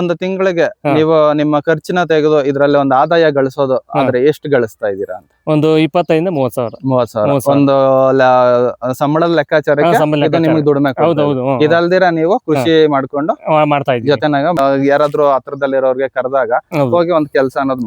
ಒಂದು ತಿಂಗಳಿಗೆ ನೀವು ನಿಮ್ಮ ಖರ್ಚಿನ ತೆಗೆದು ಇದ್ರಲ್ಲಿ ಒಂದು ಆದಾಯ ಗಳಿಸೋದು ಆದ್ರೆ ಎಷ್ಟು ಗಳಿಸ್ತಾ ಇದ್ದೀರಾ ಅಂತ? ಒಂದು ಇಪ್ಪತ್ತೈದಿಂದ ಮೂವತ್ ಸಾವಿರ. ಮೂವತ್ ಸಾವಿರ. ಒಂದು ಸಂಬಳದ ಲೆಕ್ಕಾಚಾರಕ್ಕೆ. ನಿಮ್ಗೆ ದುಡಿಮೆ. ಇದಲ್ದಿರ ನೀವು ಕೃಷಿ ಮಾಡ್ಕೊಂಡು ಮಾಡ್ತಾ ಇದ್ದೀವಿ. ಜೊತೆನಾಗ ಯಾರಾದ್ರು ಹತ್ರದಲ್ಲಿರೋರ್ಗೆ ಕರೆದಾಗ ಹೋಗಿ ಒಂದು ಕೆಲಸ ಅನ್ನೋದು.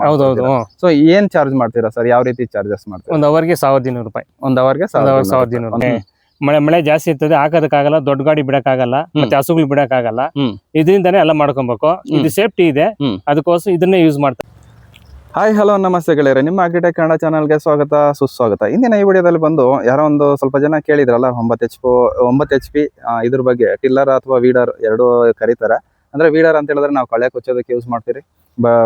ಸೊ ಏನ್ ಚಾರ್ಜ್ ಮಾಡ್ತೀರಾ ಸರ್? ಯಾವ ರೀತಿ ಚಾರ್ಜಸ್ ಮಾಡ್ತೀರಾ? ಒಂದ್ ಅವರ್ಗೆ ಸಾವಿರದ ಇನ್ನೂರು ರೂಪಾಯಿ. ಒಂದ್ ಅವರ್ಗೆ ಸಾವಿರದ ಇನ್ನೂರು ರೂಪಾಯಿ. ಮಳೆ ಮಳೆ ಜಾಸ್ತಿ ಇರ್ತದೆ ಹಾಕೋದಕ್ಕಾಗಲ್ಲ ದೊಡ್ಡ ಗಾಡಿ ಬಿಡಕ್ಕಾಗಲ್ಲ ಮತ್ತೆ ಹಸುಗಳು ಬಿಡಕ್ಕಾಗಲ್ಲ. ಆಗಲ್ಲ ಇದರಿಂದಾನೇ ಎಲ್ಲ ಮಾಡ್ಕೊಬೇಕು. ಇದು ಸೇಫ್ಟಿ ಇದೆ. ಅದಕ್ಕೋಸ್ಕರ ಇದನ್ನೇ ಯೂಸ್ ಮಾಡ್ತಾರೆ ಹಾಯ್ ಹಲೋ ನಮಸ್ತೆ ಗೆಳೆಯರೆ. ನಿಮ್ಮ ಅಗ್ರಿಟೆಕ್ ಕನ್ನಡ ಚಾನಲ್ಗೆ ಸ್ವಾಗತ ಸುಸ್ವಾಗತ. ಇಂದಿನ ಈ ವಿಡಿಯೋದಲ್ಲಿ ಬಂದು ಯಾರೋ ಒಂದು ಸ್ವಲ್ಪ ಜನ ಕೇಳಿದ್ರಲ್ಲ ಒಂಬತ್ತು ಎಚ್ ಪಿ ಒಂಬತ್ತು ಎಚ್ ಪಿ ಇದ್ರ ಬಗ್ಗೆ ಟಿಲ್ಲರ್ ಅಥವಾ ವೀಡರ್ ಎರಡು ಕರೀತಾರೆ. ಅಂದರೆ ವೀಡರ್ ಅಂತ ಹೇಳಿದ್ರೆ ನಾವು ಕಳೆ ಕೊಚ್ಚೋದಕ್ಕೆ ಯೂಸ್ ಮಾಡ್ತೀರಿ?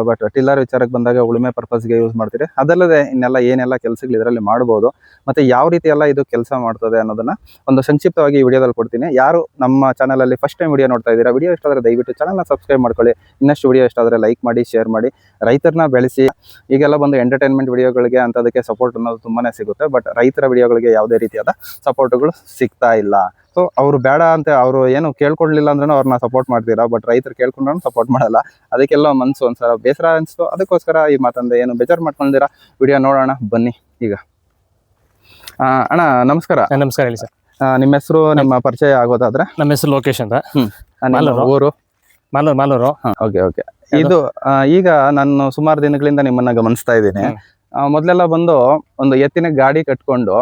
ಬಟ್ ಟಿಲ್ಲರ್ ವಿಚಾರಕ್ಕೆ ಬಂದಾಗ ಉಳುಮೆ ಪರ್ಪಸ್ಗೆ ಯೂಸ್ ಮಾಡ್ತೀರಿ. ಅದಲ್ಲದೆ ಇನ್ನೆಲ್ಲ ಏನೆಲ್ಲ ಕೆಲಸಗಳು ಇದರಲ್ಲಿ ಮಾಡ್ಬೋದು. ಮತ್ತೆ ಯಾವ ರೀತಿ ಎಲ್ಲ ಇದು ಕೆಲಸ ಮಾಡ್ತದೆ ಅನ್ನೋದನ್ನ ಒಂದು ಸಂಕ್ಷಿಪ್ತವಾಗಿ ಈ ವಿಡಿಯೋದಲ್ಲಿ ಕೊಡ್ತೀನಿ. ಯಾರು ನಮ್ಮ ಚಾನಲಲ್ಲಿ ಫಸ್ಟ್ ಟೈಮ್ ವಿಡಿಯೋ ನೋಡ್ತಾ ಇದ್ದೀರಾ ವಿಡಿಯೋ ಇಷ್ಟ ಆದರೆ ದಯವಿಟ್ಟು ಚಾನಲ್ನ ಸಬ್ಸ್ಕ್ರೈಬ್ ಮಾಡ್ಕೊಳ್ಳಿ. ಇನ್ನಷ್ಟು ವಿಡಿಯೋ ಇಷ್ಟ ಆದರೆ ಲೈಕ್ ಮಾಡಿ ಶೇರ್ ಮಾಡಿ, ರೈತರನ್ನ ಬೆಳೆಸಿ. ಈಗೆಲ್ಲ ಬಂದು ಎಂಟರ್ಟೈನ್ಮೆಂಟ್ ವಿಡಿಯೋಗಳಿಗೆ ಅಂತದಕ್ಕೆ ಸಪೋರ್ಟ್ ಅನ್ನೋದು ತುಂಬಾನೇ ಸಿಗುತ್ತೆ. ಬಟ್ ರೈತರ ವಿಡಿಯೋಗಳಿಗೆ ಯಾವುದೇ ರೀತಿಯಾದ ಸಪೋರ್ಟ್ಗಳು ಸಿಗ್ತಾ ಇಲ್ಲ. ಸೊ ಅವ್ರು ಬೇಡ ಅಂತ ಅವರು ಏನು ಕೇಳ್ಕೊಳ್ಲಿಲ್ಲ ಅಂದ್ರೂ ಅವ್ರನ್ನ ಸಪೋರ್ಟ್ ಮಾಡ್ತೀರಾ? ಬಟ್ ರೈತರು ಕೇಳ್ಕೊಂಡ್ರೂ ಸಪೋರ್ಟ್ ಮಾಡಲ್ಲ. ಅದಕ್ಕೆಲ್ಲ ಮನ್ಸು ಒಂದ್ಸಲ ಬೇಸರ ಅನಿಸ್ತು. ಅದಕ್ಕೋಸ್ಕರ ಈ ಮಾತಂದೆ ಏನು ಬೇಜಾರು ಮಾಡ್ಕೊಂಡಿರಾ ವಿಡಿಯೋ ನೋಡೋಣ ಬನ್ನಿ ಈಗ. ಅಣ್ಣ ನಮಸ್ಕಾರ. ನಮಸ್ಕಾರ ಹೇಳಿ ಸರ್. ನಿಮ್ಮ ಹೆಸರು ನಿಮ್ಮ ಪರಿಚಯ ಆಗೋದಾದ್ರೆ? ನಮ್ಮ ಹೆಸರು ಲೋಕೇಶ್ ಅಂತ. ಊರು? ಮಾಲೂರು ಮಾಲೂರು. ಓಕೆ ಓಕೆ ಇದು ಈಗ ನಾನು ಸುಮಾರು ದಿನಗಳಿಂದ ನಿಮ್ಮನ್ನ ಗಮನಿಸ್ತಾ ಇದ್ದೀನಿ. ಮೊದ್ಲೆಲ್ಲ ಬಂದು ಒಂದು ಎತ್ತಿನ ಗಾಡಿ ಕಟ್ಕೊಂಡು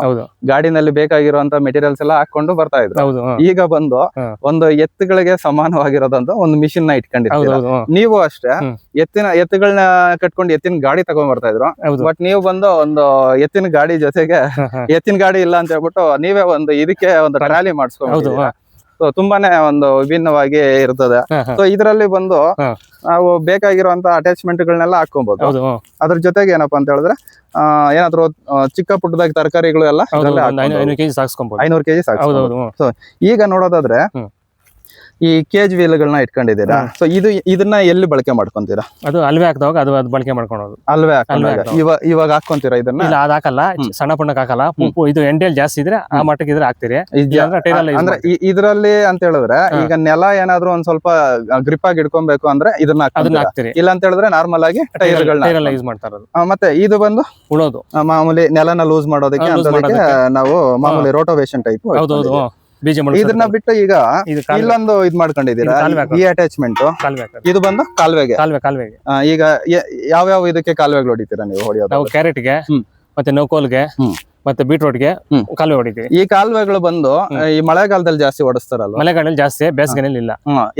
ಗಾಡಿನಲ್ಲಿ ಬೇಕಾಗಿರುವಂತ ಮೆಟೀರಿಯಲ್ಸ್ ಎಲ್ಲ ಹಾಕೊಂಡು ಬರ್ತಾ ಇದ್ರು. ಈಗ ಬಂದು ಒಂದು ಎತ್ತುಗಳಿಗೆ ಸಮಾನವಾಗಿರೋದಂತ ಒಂದು ಮಿಷಿನ್ನ ಇಟ್ಕೊಂಡಿದ್ರು ಇಟ್ಕೊಂಡಿದ್ದೀರಾ ನೀವು ಅಷ್ಟೇ ಎತ್ತಿನ ಎತ್ತುಗಳನ್ನ ಕಟ್ಕೊಂಡು ಎತ್ತಿನ ಗಾಡಿ ತಗೊಂಡ್ ಬರ್ತಾ ಇದ್ರು. ಬಟ್ ನೀವು ಬಂದು ಒಂದು ಎತ್ತಿನ ಗಾಡಿ ಜೊತೆಗೆ. ಎತ್ತಿನ ಗಾಡಿ ಇಲ್ಲ ಅಂತ ಹೇಳ್ಬಿಟ್ಟು ನೀವೇ ಒಂದು ಇದಕ್ಕೆ ಒಂದು ಟ್ರಾಲಿ ಮಾಡಿಸ್ಕೊಂಡು ತುಂಬಾನೇ ಒಂದು ವಿಭಿನ್ನವಾಗಿ ಇರ್ತದೆ. ಸೊ ಇದರಲ್ಲಿ ಬಂದು ನಾವು ಬೇಕಾಗಿರುವಂತ ಅಟ್ಯಾಚ್ಮೆಂಟ್ ಗಳನ್ನೆಲ್ಲ ಹಾಕೊಬಹುದು ಹೌದು ಅದ್ರ ಜೊತೆಗೆ ಏನಪ್ಪಾ ಅಂತ ಹೇಳಿದ್ರೆ ಏನಾದ್ರು ಚಿಕ್ಕ ಪುಟ್ಟದಾಗಿ ತರಕಾರಿಗಳು ಎಲ್ಲ ಐನೂರು ಕೆಜಿ ಸಾಕು ಈಗ ನೋಡೋದಾದ್ರೆ. ಈ ಕೇಜ್ ವೀಲ್ಗಳನ್ನ ಇಟ್ಕೊಂಡಿದ್ದೀರಾ? ಸೊ ಇದು ಇದನ್ನ ಎಲ್ಲಿ ಬಳಕೆ ಮಾಡ್ಕೊಂತೀರಾ? ಅದು ಅಲ್ವೇ ಹಾಕ್ದಾಗ ಅದು ಅದು ಬಳಕೆ ಮಾಡ್ಕೊಳೋದು ಅಲ್ವೇ ಹಾಕೊಂಡಾಗ. ಇವಾಗ ಇವಾಗ ಹಾಕೊಂತೀರಾ ಇದನ್ನ? ಇಲ್ಲ ಅದ್ ಹಾಕಲ್ಲ. ಸಣ್ಣ ಪುಣ್ಣಕ್ ಹಾಕಲ್ಲ. ಇದು ಎಂಡೆಲ್ ಜಾಸ್ತಿ ಇದ್ರೆ ಆ. ಮಟ್ಟಕ್ಕೆ ಇದ್ರೆ ಹಾಕ್ತೀರಿ. ಅಂದ್ರೆ. ಇದ್ರಲ್ಲಿ ಅಂತ ಹೇಳಿದ್ರೆ ಈಗ ನೆಲ ಏನಾದ್ರು ಒಂದ್ ಸ್ವಲ್ಪ ಗ್ರಿಪ್ ಆಗಿ ಇಡ್ಕೊಬೇಕು ಅಂದ್ರೆ ಇದನ್ನ ಹಾಕ್ತೀರಿ. ಇಲ್ಲ ಅಂತ ಹೇಳಿದ್ರೆ ನಾರ್ಮಲ್ ಆಗಿ ಟೈರ್ ಯೂಸ್ ಮಾಡ್ತಾರದು ಮತ್ತೆ ಇದು ಬಂದು? ಉಳೋದು ಮಾಮೂಲಿ ನೆಲನ ಲೂಸ್ ಮಾಡೋದಕ್ಕೆ. ನಾವು ಮಾಮೂಲಿ ರೋಟೋವೇಶನ್ ಟೈಪ್. ಬೀಜ ಇದನ್ನ ಬಿಟ್ಟು ಈಗ ಇಲ್ಲೊಂದು ಇದ್ ಮಾಡ್ಕೊಂಡಿದ್ದೀರಾ? ಕಾಲುವೆ ಈ ಅಟ್ಯಾಚ್ಮೆಂಟ್ ಇದು ಬಂದು ಕಾಲ್ವೆಗೆ ಕಾಲ್ವೆ ಕಾಲ್ವೆಗೆ ಈಗ ಯಾವ ಯಾವ ಇದಕ್ಕೆ ಕಾಲ್ವೆಗಳು ಹೊಡಿತೀರಾ ನೀವು ಹೊಡಿಯೋದು? ಕ್ಯಾರೆಟ್ಗೆ. ಮತ್ತೆ ನೌಕೋಲ್ಗೆ ಹ್ಮ್. ಮತ್ತೆ ಬೀಟ್ರೋಟ್ಗೆ. ಕಾಲುವೆ ಹೊಡಿತೀವಿ. ಈ ಕಾಲುವೆಗಳು ಬಂದು ಈ ಮಳೆಗಾಲದಲ್ಲಿ ಜಾಸ್ತಿ ಓಡಿಸ್ತಾರಲ್ಲ ಮಳೆಗಾಲದಲ್ಲಿ ಜಾಸ್ತಿ ಬೇಸಿಗೆನಲ್ಲಿ ಇಲ್ಲ.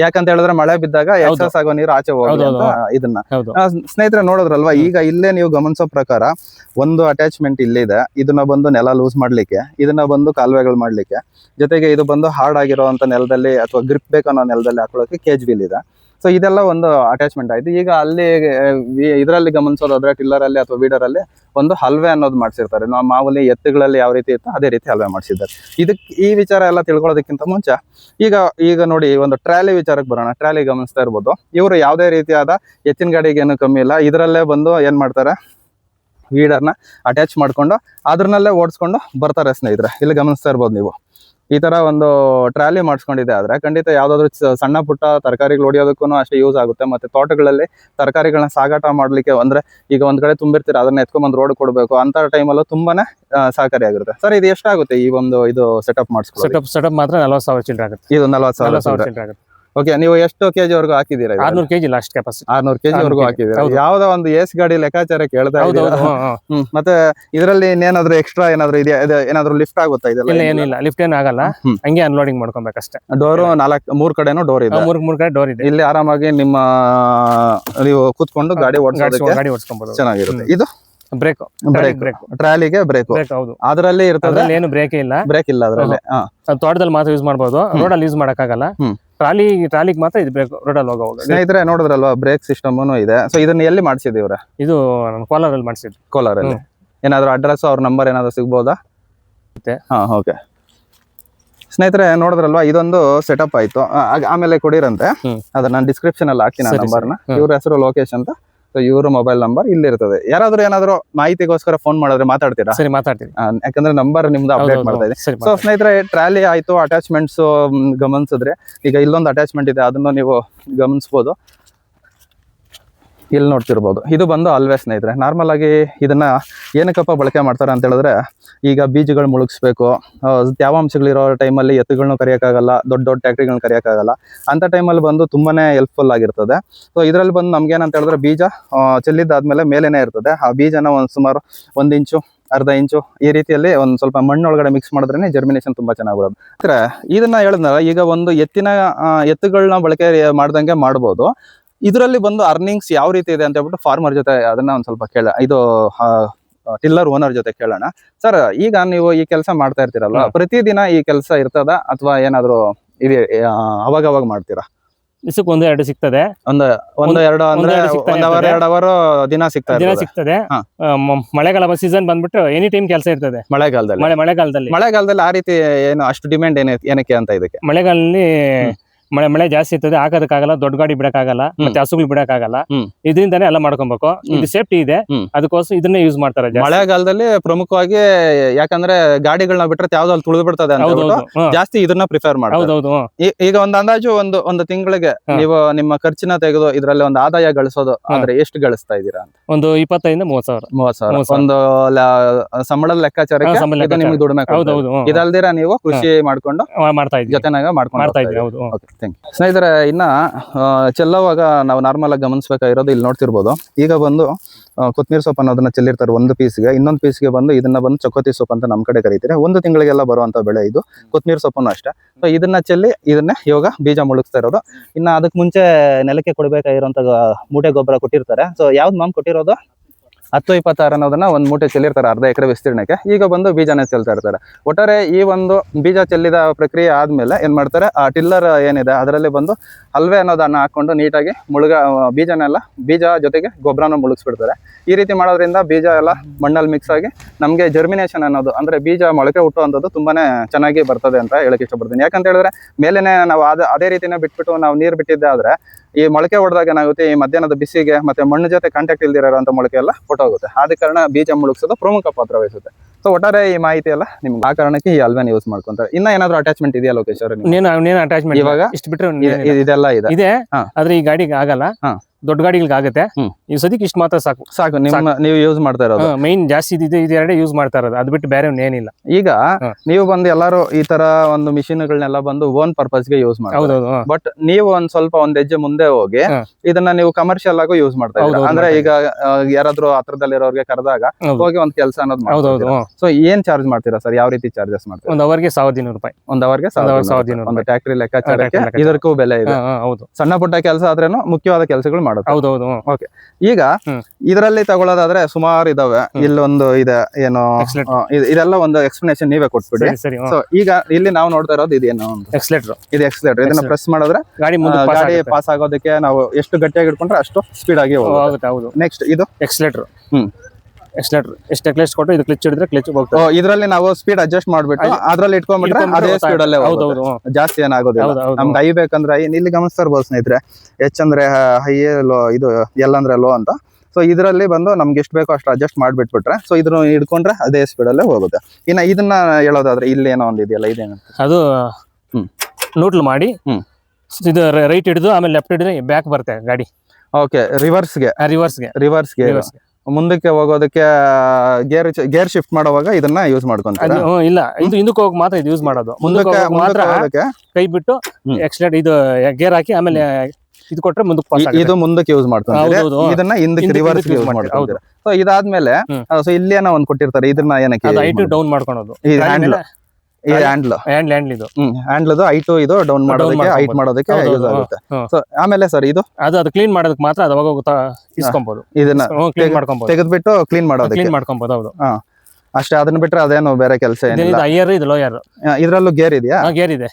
ಯಾಕಂತ ಹೇಳಿದ್ರೆ ಮಳೆ ಬಿದ್ದಾಗ. ಎಕ್ಸಸ್ ಆಗೋ ನೀರು ಆಚೆ ಹೋಗೋದು ಇದನ್ನ. ಸ್ನೇಹಿತರೆ ನೋಡಿದ್ರಲ್ವಾ ಈಗ ಇಲ್ಲೇ ನೀವು ಗಮನಿಸೋ ಪ್ರಕಾರ ಒಂದು ಅಟ್ಯಾಚ್ಮೆಂಟ್ ಇಲ್ಲಿದೆ ಇದನ್ನ ಬಂದು ನೆಲ ಲೂಸ್ ಮಾಡ್ಲಿಕ್ಕೆ ಇದನ್ನ ಬಂದು ಕಾಲುವೆಗಳು ಮಾಡ್ಲಿಕ್ಕೆ. ಜೊತೆಗೆ ಇದು ಬಂದು ಹಾರ್ಡ್ ಅಂತ ನೆಲದಲ್ಲಿ ಅಥವಾ ಗ್ರಿಪ್ ಬೇಕನ್ನೋ ನೆಲದಲ್ಲಿ ಹಾಕೊಳ್ಳೋಕೆ ಕೇಜ್ ವೀಲ್ ಇದೆ. ಸೊ ಇದೆಲ್ಲ ಒಂದು ಅಟ್ಯಾಚ್ಮೆಂಟ್ ಆಯ್ತು. ಈಗ ಅಲ್ಲಿ ಇದರಲ್ಲಿ ಗಮನಿಸೋದಾದ್ರೆ ಟಿಲ್ಲರ್ ಅಲ್ಲಿ ಅಥವಾ ವೀಡರಲ್ಲಿ ಒಂದು ಹಲ್ವೆ ಅನ್ನೋದು ಮಾಡಿಸಿರ್ತಾರೆ. ನಾವು ಮಾಮೂಲಿ ಎತ್ತುಗಳಲ್ಲಿ ಯಾವ ರೀತಿ ಇತ್ತು ಅದೇ ರೀತಿ ಹಲ್ವೆ ಮಾಡಿಸಿದ್ದಾರೆ. ಇದಕ್ಕೆ ಈ ವಿಚಾರ ಎಲ್ಲ ತಿಳ್ಕೊಳ್ಳೋದಕ್ಕಿಂತ ಮುಂಚೆ, ಈಗ ಈಗ ನೋಡಿ, ಒಂದು ಟ್ರಾಲಿ ವಿಚಾರಕ್ಕೆ ಬರೋಣ. ಟ್ರಾಲಿ ಗಮನಿಸ್ತಾ ಇರ್ಬೋದು. ಇವರು ಯಾವುದೇ ರೀತಿಯಾದ ಎತ್ತಿನ ಗಾಡಿಗೆ ಏನು ಕಮ್ಮಿ ಇಲ್ಲ. ಇದರಲ್ಲೇ ಬಂದು ಏನು ಮಾಡ್ತಾರೆ? ವೀಡರ್ನ ಅಟ್ಯಾಚ್ ಮಾಡಿಕೊಂಡು ಅದ್ರನ್ನಲ್ಲೇ ಓಡಿಸ್ಕೊಂಡು ಬರ್ತಾರೆ ಸ್ನೇಹಿತರೆ. ಇಲ್ಲಿ ಗಮನಿಸ್ತಾ ಇರ್ಬೋದು ನೀವು. ಈ ತರ ಒಂದು ಟ್ರಾಲಿ ಮಾಡಿಸ್ಕೊಂಡಿದೆ ಆದ್ರೆ ಖಂಡಿತ ಯಾವ್ದಾದ್ರು ಸಣ್ಣ ಪುಟ್ಟ ತರಕಾರಿಗಳು ಹೊಡಿಯೋದಕ್ಕೂ ಅಷ್ಟೇ ಯೂಸ್ ಆಗುತ್ತೆ. ಮತ್ತೆ ತೋಟಗಳಲ್ಲಿ ತರಕಾರಿಗಳನ್ನ ಸಾಗಾಟ ಮಾಡ್ಲಿಕ್ಕೆ ಅಂದ್ರೆ ಈಗ ಒಂದ್ ಕಡೆ ತುಂಬಿರ್ತೀರ ಅದನ್ನ ಎತ್ಕೊಂಡ್ಬಂದು ರೋಡ್ ಕೊಡಬೇಕು. ಅಂತ ಟೈಮಲ್ಲೂ ತುಂಬಾನೇ ಸಹಕಾರಿ ಸಹಕಾರಿಯಾಗಿರುತ್ತೆ ಸರ್ ಇದು ಎಷ್ಟಾಗುತ್ತೆ ಈ ಒಂದು ಇದು ಸೆಟಪ್ ಮಾಡಿಸ್ಕೊಂಡು ಸೆಟಪ್ ಸೆಟಪ್ ಮಾತ್ರ ನಲ್ವತ್ತು ಸಾವಿರ ಚಿಲ್ಲರೆ ಆಗುತ್ತೆ. ಇದು ನಲ್ವತ್ತು ಸಾವಿರ ನಲ್ವತ್ತು ಸಾವಿರ ಚಿಲ್ಲರೆ ಆಗುತ್ತೆ. ಓಕೆ ನೀವು ಎಷ್ಟು ಕೆಜಿ ವರ್ಗು ಹಾಕಿದ್ದೀರಾ ಆರ್ನೂರು ಕೆಜಿ ಲಾಸ್ಟ್ ಕೆಪಾಸಿಟಿ ಆರ್ನೂರು ಕೆಜಿ ವರ್ಗು 600 ಹಾಕಿದ್ದೀರಾ? ಯಾವ್ದೋ ಒಂದು ಎಸ್ ಗಾಡಿ ಲೆಕ್ಕಾಚಾರ ಕೇಳ್ತಾ ಮತ್ತೆ ಇದರಲ್ಲಿ ಇನ್ನೇನಾದ್ರೂ ಎಕ್ಸ್ಟ್ರಾ ಏನಾದ್ರು ಇದೆಯಾ? ಇದು ಏನಾದ್ರು ಲಿಫ್ಟ್ ಆಗುತ್ತಾ ಇದೆಲ್ಲ? ಏನಿಲ್ಲ. ಲಿಫ್ಟ್ ಏನು ಆಗಲ್ಲ. ಹಂಗೆ ಅನ್ಲೋಡಿಂಗ್ ಮಾಡ್ಕೊಬೇಕಷ್ಟೇ. ಡೋರು ನಾಲ್ಕು ಮೂರ್ ಕಡೆನೂ ಡೋರ್ ಇದೆ. ಮೂರ್ ಮೂರ್ ಕಡೆ ಡೋರ್ ಇದೆ. ಇಲ್ಲಿ ಆರಾಮಾಗಿ ನಿಮ್ಮ ನೀವು ಕೂತ್ಕೊಂಡು ಗಾಡಿ ಓಡಿಸ್ಕೊಂಡು ಓಡಿಸೋದಕ್ಕೆ ಗಾಡಿ ಓಡಿಸ್ಕೊಬಹುದು ಚೆನ್ನಾಗಿರುತ್ತೆ. ಇದು? ಬ್ರೇಕ್ ಬ್ರೇಕ್ ಬ್ರೇಕ್ ಟ್ರಾಲಿಗೆ ಬ್ರೇಕ್ ಹೌದು. ಅದರಲ್ಲಿ ಇರ್ತದೆ? ಏನು ಬ್ರೇಕ್ ಇಲ್ಲ. ಬ್ರೇಕ್ ಇಲ್ಲ ಅದರಲ್ಲಿ. ಅದು ತೋಟದಲ್ಲಿ ಮಾತ್ರ ಯೂಸ್ ಮಾಡಬಹುದು ರೋಡಲ್ಲಿ ಯೂಸ್ ಮಾಡಕ್ಕಾಗಲ್ಲ. ಟ್ರಾಲಿ ಟ್ರಾಲಿಗೆ ಮಾತ್ರ ಇದು ಬ್ರೇಕ್ ರೋಡಲ್ಲಿ ಹೋಗೋವಾಗ ಸ್ನೇಹಿತರೆ ನೋಡಿದ್ರಲ್ವಾ ಬ್ರೇಕ್ ಸಿಸ್ಟಮ್ ಇದೆ. ಸೊ ಇದನ್ನ ಎಲ್ಲಿ ಮಾಡಿಸಿದೀವ್ರೆ ಇದು ನಾನು ಕೋಲಾರಲ್ಲಿ ಮಾಡಿಸಿದ್ದು. ಕೋಲಾರಲ್ಲಿ. ಏನಾದ್ರು ಅಡ್ರೆಸ್ ಅವ್ರ ನಂಬರ್ ಏನಾದ್ರು ಸಿಗ್ಬೋದಾ? ಮತ್ತೆ? ಹಾ ಓಕೆ ಸ್ನೇಹಿತರೆ ನೋಡಿದ್ರಲ್ವಾ ಇದೊಂದು ಸೆಟಪ್ ಆಯ್ತು. ಆಮೇಲೆ ಕೊಡಿರಂತೆ. ಅದನ್ನ ನಾನು ಡಿಸ್ಕ್ರಿಪ್ಷನ್ ಅಲ್ಲಿ ಹಾಕ್ತೀನಿ ನಂಬರ್ ನಂಬರ್ನ. ಇವ್ರ ಹೆಸರು ಲೋಕೇಶ್ ಅಂತ. ಸೊ ಇವರು ಮೊಬೈಲ್ ನಂಬರ್ ಇಲ್ಲಿ ಇರ್ತದೆ ಯಾರಾದ್ರೂ ಏನಾದ್ರು ಮಾಹಿತಿಗೋಸ್ಕರ ಫೋನ್ ಮಾಡಿದ್ರೆ ಮಾತಾಡ್ತೀರಾ? ಸರಿ ಮಾತಾಡ್ತೀನಿ. ಯಾಕಂದ್ರೆ ನಂಬರ್ ನಿಮ್ದು ಅಪ್ಡೇಟ್ ಮಾಡ್ತಾ ಇದೆ. ಸೊ ಸ್ನೇಹಿತರೆ ಟ್ರಾಲಿ ಆಯ್ತು ಅಟ್ಯಾಚ್ಮೆಂಟ್ಸ್ ಗಮನಿಸಿದ್ರೆ ಈಗ ಇಲ್ಲೊಂದು ಅಟ್ಯಾಚ್ಮೆಂಟ್ ಇದೆ ಅದನ್ನು ನೀವು ಗಮನಿಸ್ಬೋದು. ಇಲ್ಲಿ ನೋಡ್ತಿರ್ಬೋದು. ಇದು ಬಂದು ಅಲ್ವೇ ಸ್ನೇಹಿತರೆ. ನಾರ್ಮಲ್ ಆಗಿ ಇದನ್ನ ಏನಕ್ಕಪ್ಪ ಬಳಕೆ ಮಾಡ್ತಾರೆ ಅಂತ ಹೇಳಿದ್ರೆ, ಈಗ ಬೀಜಗಳು ಮುಳುಗಿಸ್ಬೇಕು. ತ್ಯಾವಾಂಶಗಳಿರೋ ಟೈಮಲ್ಲಿ ಎತ್ತುಗಳನ್ನೂ ಕರೆಯೋಕ್ಕಾಗಲ್ಲ, ದೊಡ್ಡ ದೊಡ್ಡ ಟ್ಯಾಕ್ಟ್ರಿಗಳನ್ನ ಕರೆಯೋಕ್ಕಾಗಲ್ಲ. ಅಂತ ಟೈಮಲ್ಲಿ ಬಂದು ತುಂಬಾ ಹೆಲ್ಪ್ಫುಲ್ ಆಗಿರ್ತದೆ. ಸೊ ಇದರಲ್ಲಿ ಬಂದು ನಮ್ಗೆ ಏನಂತ ಹೇಳಿದ್ರೆ ಬೀಜ ಚೆಲ್ಲಿದ್ದಾದ್ಮೇಲೆ ಮೇಲೇನೆ ಇರ್ತದೆ. ಆ ಬೀಜನ ಒಂದು ಸುಮಾರು ಒಂದು ಇಂಚು, ಅರ್ಧ ಇಂಚು ಈ ರೀತಿಯಲ್ಲಿ ಒಂದು ಸ್ವಲ್ಪ ಮಣ್ಣೊಳಗಡೆ ಮಿಕ್ಸ್ ಮಾಡಿದ್ರೆ ಜರ್ಮಿನೇಷನ್ ತುಂಬಾ ಚೆನ್ನಾಗಿ ಬರೋದು ಅಂದ್ರೆ ಇದನ್ನ ಹೇಳಿದ್ನಲ್ಲ, ಈಗ ಒಂದು ಎತ್ತಿನ ಎತ್ತುಗಳನ್ನ ಬಳಕೆ ಮಾಡ್ದಂಗೆ ಮಾಡ್ಬೋದು. ಇದರಲ್ಲಿ ಬಂದು ಅರ್ನಿಂಗ್ಸ್ ಯಾವ ರೀತಿ ಇದೆ ಅಂತ ಹೇಳ್ಬಿಟ್ಟು ಫಾರ್ಮರ್ ಜೊತೆ ಅದನ್ನ ಒಂದ್ ಸ್ವಲ್ಪ ಕೇಳ ಇದು ಟಿಲ್ಲರ್ ಓನರ್ ಜೊತೆ ಕೇಳೋಣ. ಸರ್ ಈಗ ನೀವು ಈ ಕೆಲಸ ಮಾಡ್ತಾ ಇರ್ತೀರಲ್ವಾ. ಪ್ರತಿದಿನ ಈ ಕೆಲಸ ಇರ್ತದ ಅಥವಾ ಏನಾದ್ರು ಇದೆ ಅವಾಗ ಅವಾಗ ಮಾಡ್ತೀರಾ? ದಿವಸಕ್ಕೆ ಒಂದು ಎರಡು ಸಿಗ್ತದೆ. ಒಂದು ಒಂದು ಎರಡು ಅಂದ್ರೆ ಒಂದ್ ಅವರ್. ಎರಡು ಅವರ್ ದಿನ ಸಿಗ್ತದೆ ದಿನ ಸಿಗ್ತದೆ. ಮಳೆಗಾಲ ಸೀಸನ್ ಬಂದ್ಬಿಟ್ಟು ಎನಿ ಟೈಮ್ ಕೆಲಸ ಇರ್ತದೆ. ಮಳೆಗಾಲದಲ್ಲಿ. ಮಳೆ ಮಳೆಗಾಲದಲ್ಲಿ. ಮಳೆಗಾಲದಲ್ಲಿ ಆ ರೀತಿ ಏನು ಅಷ್ಟು ಡಿಮ್ಯಾಂಡ್ ಏನ ಏನಕ್ಕೆ ಅಂತ ಇದಕ್ಕೆ? ಮಳೆಗಾಲದಲ್ಲಿ ಮಳೆ ಮಳೆ ಜಾಸ್ತಿ ಇರ್ತದೆ ಹಾಕೋದಕ್ಕಾಗಲ್ಲ ದೊಡ್ಡ ಗಾಡಿ ಬಿಡಕ್ಕಾಗಲ್ಲ ಮತ್ತೆ ಹಸುಗಳು ಬಿಡಕ್ಕಾಗಲ್ಲ. ಇದರಿಂದಾನೇ ಎಲ್ಲ ಮಾಡ್ಕೊಬೇಕು. ಇದು ಸೇಫ್ಟಿ ಇದೆ. ಅದಕ್ಕೋಸ್ಕರ ಇದನ್ನೇ ಯೂಸ್ ಮಾಡ್ತಾರೆ. ಮಳೆಗಾಲದಲ್ಲಿ ಪ್ರಮುಖವಾಗಿ ಯಾಕಂದ್ರೆ ಗಾಡಿಗಳನ್ನ ಬಿಟ್ರೆ ಯಾವ್ದು ಅಲ್ಲಿ ತುಳಿದು ಬಿಡ್ತದೆ ಜಾಸ್ತಿ ಇದನ್ನ ಪ್ರಿಫರ್ ಹೌದೌದು. ಹ್ಮ್. ಈಗ ಒಂದು ಅಂದಾಜು ಒಂದು ಒಂದು ತಿಂಗಳಿಗೆ ನೀವು ನಿಮ್ಮ ಖರ್ಚಿನ ತೆಗೆದು ಇದರಲ್ಲಿ ಒಂದು ಆದಾಯ ಗಳಿಸೋದು ಅಂದ್ರೆ ಎಷ್ಟು ಗಳಿಸ್ತಾ ಇದ್ದೀರಾ ಅಂತ? ಒಂದು ಇಪ್ಪತ್ತೈದು ಮೂವತ್ ಸಾವಿರ. ಮೂವತ್ ಸಾವಿರ. ಒಂದು ಸಂಬಳದ ಲೆಕ್ಕಾಚಾರಕ್ಕೆ ನಿಮ್ಗೆ. ದುಡಿಮೆ. ಇದಲ್ದಿರ ನೀವು ಕೃಷಿ ಮಾಡ್ಕೊಂಡು ಮಾಡ್ತಾ ಇದ್ದೀವಿ. ಜೊತೆನಾಗ ಮಾಡ್ಕೊಂಡು ಮಾಡ್ತಾ ಇದ್ದೀವಿ. ಹೌದು. Thank you. ಸ್ನೇಹಿತರೆ, ಇನ್ನ ಚೆಲ್ಲುವಾಗ ನಾವು ನಾರ್ಮಲ್ ಆಗಿ ಗಮನಿಸಬೇಕಾಗಿರೋದು ಇಲ್ಲಿ ನೋಡ್ತಿರ್ಬೋದು. ಈಗ ಬಂದು ಕೊತ್ತಮೀರ್ ಸೊಪ್ಪು ಅನ್ನೋದನ್ನ ಚೆಲ್ಲಿರ್ತಾರೆ ಒಂದು ಪೀಸ್ಗೆ ಇನ್ನೊಂದು ಪೀಸ್ಗೆ ಬಂದು ಇದನ್ನ ಬಂದು ಚಕೋತಿ ಸೊಪ್ಪು ಅಂತ ನಮ್ಮ ಕಡೆ ಕರೀತಾರೆ. ಒಂದು ತಿಂಗಳಿಗೆಲ್ಲ ಬರುವಂತ ಬೆಳೆ ಇದು. ಕೊತ್ತಮೀರ್ ಸೊಪ್ಪನ್ನು ಅಷ್ಟೇ. ಸೊ ಇದನ್ನ ಚೆಲ್ಲಿ ಇದನ್ನೇ ಇವಾಗ ಬೀಜ ಮುಳುಗಿಸ್ತಾ ಇರೋದು. ಇನ್ನ ಅದಕ್ಕೆ ಮುಂಚೆ ನೆಲಕ್ಕೆ ಕೊಡಬೇಕಾಗಿರೋಂಥ ಮೂಟೆ ಗೊಬ್ಬರ ಕೊಟ್ಟಿರ್ತಾರೆ. ಸೊ ಯಾವ್ದು ಮಾಮ್ ಕೊಟ್ಟಿರೋದು? ಹತ್ತು ಇಪ್ಪತ್ತಾರು ಅನ್ನೋದನ್ನ ಒಂದು ಮೂಟೆ ಚೆಲ್ಲಿರ್ತಾರೆ, ಅರ್ಧ ಎಕರೆ ವಿಸ್ತೀರ್ಣಕ್ಕೆ. ಈಗ ಬಂದು ಬೀಜನ ಚೆಲ್ತಾ ಇರ್ತಾರೆ. ಒಟ್ಟಾರೆ ಈ ಒಂದು ಬೀಜ ಚೆಲ್ಲಿದ ಪ್ರಕ್ರಿಯೆ ಆದ್ಮೇಲೆ ಏನ್ ಮಾಡ್ತಾರೆ? ಆ ಟಿಲ್ಲರ್ ಏನಿದೆ, ಅದರಲ್ಲಿ ಬಂದು ಹಲ್ವೆ ಅನ್ನೋದನ್ನ ಹಾಕೊಂಡು ನೀಟಾಗಿ ಮುಳುಗ ಬೀಜನೆಲ್ಲ, ಬೀಜ ಜೊತೆಗೆ ಗೊಬ್ಬರನ ಮುಳುಗಿಸ್ಬಿಡ್ತಾರೆ. ಈ ರೀತಿ ಮಾಡೋದ್ರಿಂದ ಬೀಜ ಎಲ್ಲ ಮಣ್ಣಲ್ಲಿ ಮಿಕ್ಸ್ ಆಗಿ ನಮಗೆ ಜರ್ಮಿನೇಷನ್ ಅನ್ನೋದು, ಅಂದ್ರೆ ಬೀಜ ಮೊಳಕೆ ಹುಟ್ಟುವಂಥದ್ದು ತುಂಬಾನೇ ಚೆನ್ನಾಗಿ ಬರ್ತದೆ ಅಂತ ಹೇಳಕ್ಕೆ ಇಷ್ಟಪಡ್ತೀನಿ. ಯಾಕಂತ ಹೇಳಿದ್ರೆ ಮೇಲೆನೆ ನಾವು ಅದ, ಅದೇ ರೀತಿನೇ ಬಿಟ್ಬಿಟ್ಟು ನಾವು ನೀರು ಬಿಟ್ಟಿದ್ದೆ ಆದ್ರೆ ಈ ಮೊಳಕೆ ಹೊಡೆದಾಗ ಏನಾಗುತ್ತೆ, ಈ ಮಧ್ಯಾಹ್ನದ ಬಿಸಿಗೆ ಮತ್ತೆ ಮಣ್ಣು ಜೊತೆ ಕಾಂಟ್ಯಾಕ್ಟ್ ಇಲ್ದಿರೋಂಥ ಮೊಳಕೆ ಎಲ್ಲ ಹೊಟ್ಟೋಗುತ್ತೆ ಆದ ಕಾರಣ ಬೀಜ ಮುಳುಗಿಸೋದು ಪ್ರಮುಖ ಪಾತ್ರ ವಹಿಸುತ್ತೆ. ಸೊ ಒಟ್ಟಾರೆ ಈ ಮಾಹಿತಿ ಎಲ್ಲ ನಿಮ್ಗೆ ಆ ಕಾರಣಕ್ಕೆ ಈ ಅಲ್ವೇನ್ ಯೂಸ್ ಮಾಡ್ಕೊಂತಾರೆ. ಇನ್ನ ಏನಾದ್ರು ಅಟ್ಯಾಚ್ಮೆಂಟ್ ಇದೆಯಾ ಲೋಕೇಶ್ ಅವ್ರೆ ಅಟ್ಯಾಚ್ಮೆಂಟ್ ಇವಾಗ? ಇಷ್ಟು. ಇದೆ- ಇದೆಲ್ಲ ಇದೆ. ಇದೆ. ಆದ್ರೆ ಈ ಗಾಡಿಗೆ ಆಗಲ್ಲ. ಹಾ. ದೊಡ್ಡ ಗಾಡಿಗಳಿಗೆ ಆಗುತ್ತೆ. ಈ ಸದ್ಯಕ್ಕೆ ಇಷ್ಟು ಮಾತ್ರ ಸಾಕು. ಸಾಕು ನಿಮ್ಮ ನೀವು ಯೂಸ್ ಮಾಡ್ತಾ ಇರೋದು. ಮೈನ್ ಜಾಸ್ತಿ ಇದು ಇದು ಯೂಸ್ ಮಾಡ್ತಾ ಇರೋದು. ಅದು ಬಿಟ್ಟು ಬೇರೆ ಏನಿಲ್ಲ. ಈಗ. ನೀವು ಬಂದು ಎಲ್ಲಾರು ಈ ತರ ಒಂದು ಮಿಷಿನ್ಗಳನ್ನೆಲ್ಲ ಬಂದು ಓನ್ ಪರ್ಪಸ್ಗೆ ಯೂಸ್ ಮಾಡ್ತಾರೆ. ಬಟ್ ನೀವು ಒಂದ್ ಸ್ವಲ್ಪ ಒಂದ್ ಹೆಜ್ಜೆ ಮುಂದೆ ಹೋಗಿ ಇದನ್ನ ನೀವು ಕಮರ್ಷಿಯಲ್ ಆಗು ಯೂಸ್ ಮಾಡ್ತಾ ಇದ್ದೀರಾ? ಅಂದ್ರೆ ಈಗ ಯಾರಾದ್ರೂ ಹತ್ರದಲ್ಲಿರೋರ್ಗೆ ಕರೆದಾಗ ಹೋಗಿ ಒಂದ್ ಕೆಲಸ ಅನ್ನೋದು ಹೌದೌದು ಹ್ಮ್. ಸೊ ಏನ್ ಚಾರ್ಜ್ ಮಾಡ್ತೀರಾ ಸರ್ ಯಾವ ರೀತಿ ಚಾರ್ಜಸ್ ಮಾಡ್ತೀರಾ? ಒಂದ್ ಅವರ್ಗೆ ಸಾವಿರದ ಇನ್ನೂರು ರೂಪಾಯಿ. ಒಂದ್ ಅವರ್ಗೆ ಸಾವಿರದ ಇನ್ನೂರು ಒಂದು ಟ್ಯಾಕ್ಟ್ರಿ ಲೆಕ್ಕಾಚಾರಕ್ಕೆ. ಇದಕ್ಕೂ ಬೆಲೆ ಇದೆ. ಹೌದು. ಸಣ್ಣ ಪುಟ್ಟ ಕೆಲಸ ಆದ್ರೇನು ಮುಖ್ಯವಾದ ಕೆಲಸಗಳು ಮಾಡುತ್ತೆ. ಹೌದೌದು ಓಕೆ ಈಗ. ಇದರಲ್ಲಿ ತಗೊಳ್ಳೋದಾದ್ರೆ ಸುಮಾರು ಇದಾವೆ. ಇಲ್ಲೊಂದು ಇದೆ ಏನು ಇದೆಲ್ಲ ಒಂದು ಎಕ್ಸ್ಪ್ಲನೇಷನ್ ನೀವೇ ಕೊಟ್ಬಿಡಿ. ಸೊ ಈಗ ಇಲ್ಲಿ ನಾವು ನೋಡ್ತಾ ಇರೋದು ಇದೇನು ಎಕ್ಸ್ಲೇಟರ್ ಇದು ಎಕ್ಸ್ಲೇಟರ್ ಇದನ್ನ ಪ್ರೆಸ್ ಮಾಡಿದ್ರೆ ಗಾಡಿ ಗಾಡಿ ಪಾಸ್ ಆಗೋದಕ್ಕೆ ನಾವು ಎಷ್ಟು ಗಟ್ಟಿಯಾಗಿ ಇಟ್ಕೊಂಡ್ರೆ ಅಷ್ಟು ಸ್ಪೀಡ್ ಆಗಿ ಹೋಗುತ್ತೆ. ಹೌದು ನೆಕ್ಸ್ಟ್ ಇದು? ಎಕ್ಸ್ಲೇಟರ್ ಹ್ಮ್. ಎಕ್ಸ್ಲೇಟರ್ ಎಷ್ಟು ಕ್ಲಿಚ್ ಕೊಟ್ಟು ಇದು ಕ್ಲಿಚ್ ಹಿಡಿದ್ರೆ ಕ್ಲಿಚ್ ಹೋಗ್ತದೆ. ಇದರಲ್ಲಿ ನಾವು ಸ್ಪೀಡ್ ಅಡ್ಜಸ್ಟ್ ಮಾಡ್ಬಿಟ್ಟು ಅದ್- ಅದ್ರಲ್ಲಿ ಇಟ್ಕೊಂಡ್ಬಿಟ್ರೆ ಅದೇ ಸ್ಪೀಡ್ ಅಲ್ಲೇ ಹೌದೌದು. ಜಾಸ್ತಿ ಏನಾಗೋದಿಲ್ಲ. ನಮ್ದು ನಮ್ಗೆ ಐ ಬೇಕಂದ್ರೆ ಐ- ಇಲ್ಲಿ ಗಮನಿಸ್ತಾ ಇರ್ಬೋದು ಸ್ನೇಹಿತರೆ. ಎಚ್ ಅಂದ್ರೆ ಹೈ ಲೋ ಇದು ಎಲ್ ಅಂದ್ರೆ ಲೋ ಅಂತ. ಸೊ ಇದರಲ್ಲಿ ಬಂದು ನಮ್ಗೆ ಎಷ್ಟು ಬೇಕೋ ಅಷ್ಟು ಅಡ್ಜಸ್ಟ್ ಮಾಡ್ಬಿಟ್ಬಿಟ್ರೆ ಸೊ ಇದನ್ನ ಹಿಡ್ಕೊಂಡ್ರೆ ಅದೇ ಸ್ಪೀಡ್ ಅಲ್ಲೇ ಹೋಗುತ್ತೆ. ಇನ್ನ ಇದನ್ನ ಹೇಳೋದಾದ್ರೆ ಇಲ್ಲಿ ಏನೋ ಒಂದು ಇದೆಯಲ್ಲ ಇದೇನು ಅದು ಹ್ಮ್. ನೂಟ್ಲ್ ಮಾಡಿ. ಇದು ರೈಟ್ ಹಿಡಿದು ಆಮೇಲೆ ಲೆಫ್ಟ್ ಹಿಡಿದ್ರೆ ಬ್ಯಾಕ್ ಬರುತ್ತೆ ಗಾಡಿ. ಓಕೆ ರಿವರ್ಸ್ಗೆ ರಿವರ್ಸ್ಗೆ ರಿವರ್ಸ್ಗೆ ರಿವರ್ಸ್ಗೆ ಮುಂದಕ್ಕೆ ಹೋಗೋದಕ್ಕೆ ಗೇರ್ ಗೇರ್ ಶಿಫ್ಟ್ ಮಾಡುವಾಗ ಇದನ್ನ ಯೂಸ್ ಮಾಡ್ಕೊಂತಾರೆ? ಇಲ್ಲ. ಇದು ಹಿಂದಕ್ಕೆ ಹೋಗಿ ಮಾತ್ರ ಇದು ಯೂಸ್ ಮಾಡೋದು. ಮುಂದಕ್ಕೆ ಮಾತ್ರ ಕೈ ಬಿಟ್ಟು. ಎಕ್ಸ್ಲೇಟ್ ಇದು ಗೇರ್ ಹಾಕಿ ಆಮೇಲೆ ಇದು ಕೊಟ್ರೆ ಮುಂದಕ್ಕೆ ಇದು ಮುಂದಕ್ಕೆ ಯೂಸ್ ಮಾಡ್ತಾರೆ ಇದನ್ನ ಹಿಂದಕ್ಕೆ ರಿವರ್ಸ್ ಯೂಸ್ ಮಾಡ್ತೀರಾ, ಸೊ ಇದಾದ್ಮೇಲೆ. ಸೊ ಇಲ್ಲಿ ಏನೋ ಒಂದ್ ಕೊಟ್ಟಿರ್ತಾರೆ ಇದನ್ನ ಏನಕ್ಕೆ ಡೌನ್ ಮಾಡ್ಕೊಳೋದು. ಈ ಹ್ಯಾಂಡ್ಲ್ ಹ್ಯಾಂಡ್ಲ್ ಹ್ಯಾಂಡ್ ಲ್ಯಾಂಡ್ ಇದು. ಹ್ಯಾಂಡ್ಲ್ ಹೈಟ್ ಇದು ಡೌನ್ ಮಾಡೋದಕ್ಕೆ. ಹೈಟ್ ಮಾಡೋದಕ್ಕೆ ಯೂಸ್ ಆಗುತ್ತೆ. ಸೊ ಆಮೇಲೆ ಸರ್ ಇದು? ಅದು ಅದು ಕ್ಲೀನ್ ಮಾಡೋದಕ್ಕೆ ಮಾತ್ರ ಅದು ಅವಾಗ ಗೊತ್ತಾ ಇಸ್ಕೊಬಹುದು ಇದನ್ನ ಕ್ಲೀನ್ ಮಾಡ್ಕೊಬಹುದು ತೆಗೆದ್ಬಿಟ್ಟು ಕ್ಲೀನ್ ಮಾಡೋದಕ್ಕೆ. ಕ್ಲೀನ್ ಮಾಡ್ಕೊಬಹುದು ಹೌದು ಅಷ್ಟೇ ಅದನ್ನ ಬಿಟ್ರೆ ಅದೇನು ಬೇರೆ ಕೆಲಸ ಏನಿಲ್ಲ. ಹೈಯರ್ ಇದು ಲೋಯರ್ ಇದ್ರಲ್ಲೂ ಗೇರ್ ಇದೆಯಾ? ಗೇರ್ ಇದೆ.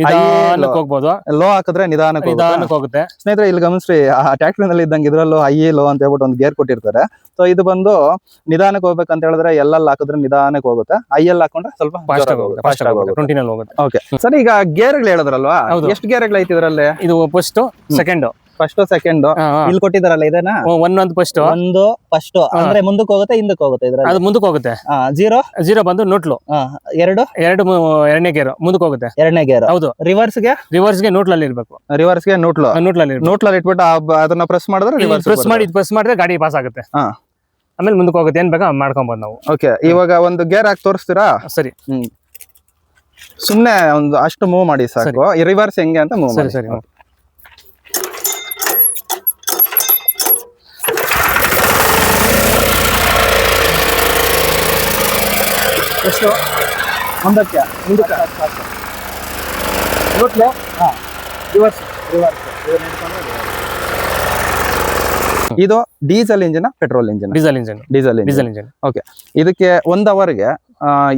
ನಿಧಾನಕ್ಕೆ ಹೋಗ್ಬೋದು. ಲೋ ಹಾಕಿದ್ರೆ ನಿಧಾನಕ್ಕೆ ಹೋಗುತ್ತೆ. ನಿಧಾನಕ್ಕೆ ಹೋಗುತ್ತೆ. ಸ್ನೇಹಿತರೆ ಇಲ್ಲಿ ಗಮನಿಸ್ರಿ ಆ ಟ್ಯಾಕ್ಟ್ರಿನಲ್ಲಿ ಇದ್ದಂಗೆ ಇದ್ರಲ್ಲೂ ಹೈ ಲೋ ಅಂತ ಹೇಳ್ಬಿಟ್ಟು ಒಂದು ಗೇರ್ ಕೊಟ್ಟಿರ್ತಾರೆ. ಸೊ ಇದು ಬಂದು ನಿಧಾನಕ್ಕೆ ಹೋಗ್ಬೇಕಂತ ಹೇಳಿದ್ರೆ ಎಲ್ಲಲ್ಲಿ ಹಾಕಿದ್ರೆ ನಿಧಾನಕ್ಕೆ ಹೋಗುತ್ತೆ. ಐಯಲ್ಲಿ ಹಾಕೊಂಡ್ರೆ ಸ್ವಲ್ಪ ಫಾಸ್ಟ್ ಹೋಗುತ್ತೆ ಫಾಸ್ಟ್ ಟ್ವೆಂಟಿನಲ್ಲಿ ಹೋಗುತ್ತೆ ಓಕೆ ಸರ್ ಈಗ ಗೇರ್ಗಳು ಹೇಳಿದ್ರಲ್ವಾ. ಎಷ್ಟು ಗೇರ್ಗಳು ಐತಿ ಇದರಲ್ಲಿ? ಇದು ಫಸ್ಟ್ ಸೆಕೆಂಡ್ ಫಸ್ಟ್ ಸೆಕೆಂಡ್ ಇಲ್ಲಿ ಕೊಟ್ಟಿದಾರಲ್ಲ ಇದೇನಾ? ಒನ್ ಒಂದು ಫಸ್ಟ್ ಒಂದು ಫಸ್ಟ್ ಅಂದ್ರೆ ಮುಂದಕ್ಕೆ ಹೋಗುತ್ತೆ ಹಿಂದಕ್ಕೆ ಹೋಗುತ್ತೆ ಇದ್ರಲ್ಲಿ? ಅದು ಮುಂದಕ್ಕೆ ಹೋಗುತ್ತೆ. ಜೀರೋ ಜೀರೋ ಬಂದು ನೋಟ್ಲು ಎರಡು? ಎರಡು ಎರಡನೇ ಗೇರು ಮುಂದಕ್ಕೆ ಹೋಗುತ್ತೆ. ಎರಡನೇ ಗೇರ್ ಹೌದು. ರಿವರ್ಸ್ಗೆ? ರಿವರ್ಸ್ಗೆ ನೋಟ್ಲಲ್ಲಿ ಇರ್ಬೇಕು. ರಿವರ್ಸ್ಗೆ ನೋಟ್ಲು ನೋಟ್ಲಲ್ಲಿ ನೋಟ್ಲಲ್ಲಿ ಇಟ್ಬಿಟ್ಟು ಅದನ್ನ ಪ್ರೆಸ್ ಮಾಡಿದ್ರೆ ರಿವರ್ಸ್ ಪ್ರೆಸ್ ಮಾಡಿ ಪ್ರೆಸ್ ಮಾಡಿದ್ರೆ ಗಾಡಿ ಪಾಸ್ ಆಗುತ್ತೆ. ಆಮೇಲೆ ಮುಂದಕ್ಕೆ ಹೋಗುತ್ತೆ. ಏನ್ ಬೇಕಾ ಮಾಡ್ಕೊಬೋದು ನಾವು. ಓಕೆ ಇವಾಗ ಒಂದು ಗೇರ್ ಹಾಕಿ ತೋರಿಸ್ತೀರಾ? ಸರಿ. ಸುಮ್ನೆ ಒಂದು ಅಷ್ಟು ಮೂವ್ ಮಾಡಿ ಸಾಕು. ರಿವರ್ಸ್ ಹೆಂಗೆ ಅಂತ ಮೂವ್ ಸರಿ ಮಾಡಿ. ಸರಿ ಹ್ಮ್. ಒಂದಕ್ಕೆ ಮುಂದಕ್ಕೆ ಹಾಂ. ರಿವರ್ಸ್ ರಿವರ್ಸ್ ಇದು diesel engine petrol engine. Diesel engine. Diesel diesel engine. Okay. ಇದಕ್ಕೆ ಒಂದ್ ಅವರ್ಗೆ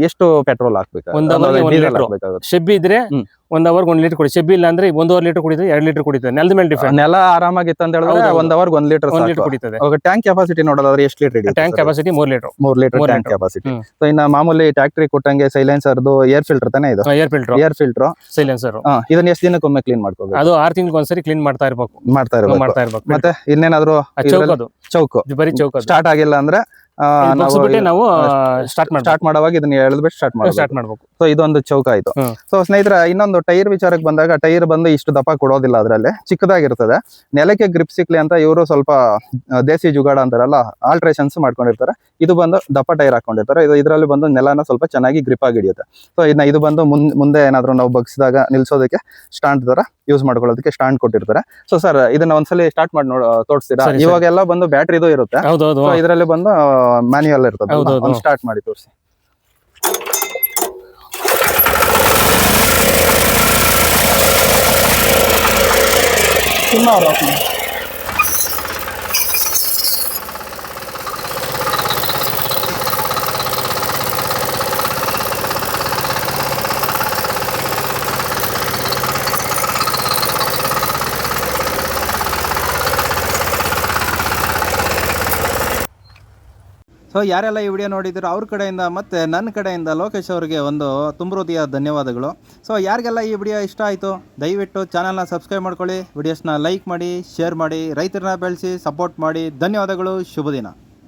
ಎಷ್ಟು ಪೆಟ್ರೋಲ್ ಹಾಕ್ಬೇಕು? ಶೆಬ್ಬಿ ಇದ್ರೆ. ಒಂದ್ ಅವರ್ಗೆ ಒಂದ್ ಲೀಟರ್ ಕುಡಿ. ಶೆಬ್ಬಿ ಇಲ್ಲ ಅಂದ್ರೆ ಒಂದೂವರೆ ಲೀಟರ್ ಕುಡಿತದೆ ಎರಡು ಲೀಟರ್ ಕುಡಿತದೆ. ನೆಲದ ಮೇಲೆ ಡಿಫೆಂಡ್ ನೆಲ ಆರಾಮಾಗಿತ್ತು ಅಂತ ಹೇಳಿದ್ರೆ. ಒಂದ್ ಅವರ್ಗೆ ಒಂದ್ ಲೀಟರ್ ಒಂದ್ ಲೀಟರ್ ಕುಡಿತದೆ. ಟ್ಯಾಂಕ್ ಕೆಪಾಸಿಟಿ ನೋಡೋದಾದ್ರೆ ಎಷ್ಟು ಲೀಟರ್ ಇದೆ ಟ್ಯಾಂಕ್ ಕೆಪಾಸಿಟಿ ಮೂರ್ ಲೀಟರ್ ಮೂರ್ ಲೀಟರ್ ಟ್ಯಾಂಕ್. ಕೆಪಾಸಿಟಿ. ಸೊ ಇನ್ನ ಮಾಮೂಲಿ ಟ್ಯಾಕ್ಟ್ರಿ ಕೊಟ್ಟಂಗೆ ಸೈಲೆನ್ಸರ್ದು ಏರ್ ಫಿಲ್ಟರ್ ತಾನೇ ಇದು? Air filter air filter silencer ಇದನ್ನ ಎಷ್ಟು ದಿನಕ್ಕೊಮ್ಮೆ ಕ್ಲೀನ್ ಮಾಡ್ಕೋಬೇಕು? ಅದು ಆರ್ ತಿಂಗಳಿಗೆ ಒಂದ್ಸರಿ ಕ್ಲೀನ್ ಮಾಡ್ತಾ ಇರ್ಬೇಕು. ಮಾಡ್ತಾ ಇರ್ಬೇಕು. ಮಾಡ್ತಾ ಇರ್ಬೇಕು. ಮತ್ತೆ ಇನ್ನೇನಾದ್ರು ಚೌಕ ಚೌಕ್ ಅದು ಚೌಕು. ಇದು ಬರೀ ಚೌಕ್ ಸ್ಟಾರ್ಟ್ ಆಗಿಲ್ಲ ಅಂದ್ರೆ ನಾವು ಸ್ಟಾರ್ಟ್ ಮಾಡುವಾಗ ಇದನ್ನ ಎಳೆದ್ಬಿಟ್ಟು ಸ್ಟಾರ್ಟ್ ಮಾಡಬೇಕು ಸ್ಟಾರ್ಟ್ ಮಾಡ್ಬೇಕು. ಸೊ ಇದೊಂದು ಚೌಕ ಆಯ್ತು ಸೊ ಸ್ನೇಹಿತರ ಇನ್ನೊಂದು ಟೈರ್ ವಿಚಾರಕ್ಕೆ ಬಂದಾಗ ಟೈರ್ ಬಂದು ಇಷ್ಟು ದಪ್ಪ ಕೊಡೋದಿಲ್ಲ ಅದರಲ್ಲಿ. ಚಿಕ್ಕದಾಗಿರ್ತದೆ. ನೆಲಕ್ಕೆ ಗ್ರಿಪ್ ಸಿಕ್ಲಿ ಅಂತ ಇವರು ಸ್ವಲ್ಪ ದೇಸಿ ಜುಗಾಡ ಅಂತಾರಲ್ಲ ಆಲ್ಟ್ರೇಷನ್ಸ್ ಮಾಡ್ಕೊಂಡಿರ್ತಾರೆ. ಇದು ಬಂದು ದಪ್ಪ ಟೈರ್ ಹಾಕೊಂಡಿರ್ತಾರೆ. ಇದು ಇದರಲ್ಲಿ ಬಂದು ನೆಲನ ಸ್ವಲ್ಪ ಚೆನ್ನಾಗಿ ಗ್ರಿಪ್ ಆಗಿ ಹಿಡಿಯುತ್ತೆ. ಸೊ ಇದನ್ನ ಇದು ಬಂದು ಮುಂದೆ ಏನಾದ್ರು ನಾವು ಬಗ್ಸಿದಾಗ ನಿಲ್ಸೋದಕ್ಕೆ ಸ್ಟ್ಯಾಂಡ್ ತರ ಯೂಸ್ ಮಾಡ್ಕೊಳ್ಳೋದಕ್ಕೆ ಸ್ಟ್ಯಾಂಡ್ ಕೊಟ್ಟಿರ್ತಾರೆ. ಸೊ ಸರ್ ಇದನ್ನ ಒಂದ್ಸಲಿ ಸ್ಟಾರ್ಟ್ ಮಾಡಿ ನೋಡ್ ತೋರಿಸ್ತೀರಾ. ಇವಾಗೆಲ್ಲ ಬಂದು ಬ್ಯಾಟ್ರಿದು ಇರುತ್ತೆ. ಇದರಲ್ಲಿ ಬಂದು ಮ್ಯಾನ್ಯುಯಲ್ ಇರ್ತದೆ. ಒಂದು ಸ್ಟಾರ್ಟ್ ಮಾಡಿ ತೋರಿಸಿ ಸೊ ಯಾರೆಲ್ಲ ಈ ವಿಡಿಯೋ ನೋಡಿದ್ರು ಅವ್ರ ಕಡೆಯಿಂದ ಮತ್ತು ನನ್ನ ಕಡೆಯಿಂದ ಲೋಕೇಶ್ ಅವರಿಗೆ ಒಂದು ತುಂಬ ಹೃದಯ ಧನ್ಯವಾದಗಳು. ಸೊ ಯಾರಿಗೆಲ್ಲ ಈ ವಿಡಿಯೋ ಇಷ್ಟ ಆಯಿತು, ದಯವಿಟ್ಟು ಚಾನಲ್ನ ಸಬ್ಸ್ಕ್ರೈಬ್ ಮಾಡ್ಕೊಳ್ಳಿ ವಿಡಿಯೋಸ್ನ ಲೈಕ್ ಮಾಡಿ ಶೇರ್ ಮಾಡಿ, ರೈತರನ್ನ ಬೆಳೆಸಿ ಸಪೋರ್ಟ್ ಮಾಡಿ. ಧನ್ಯವಾದಗಳು, ಶುಭ ದಿನ.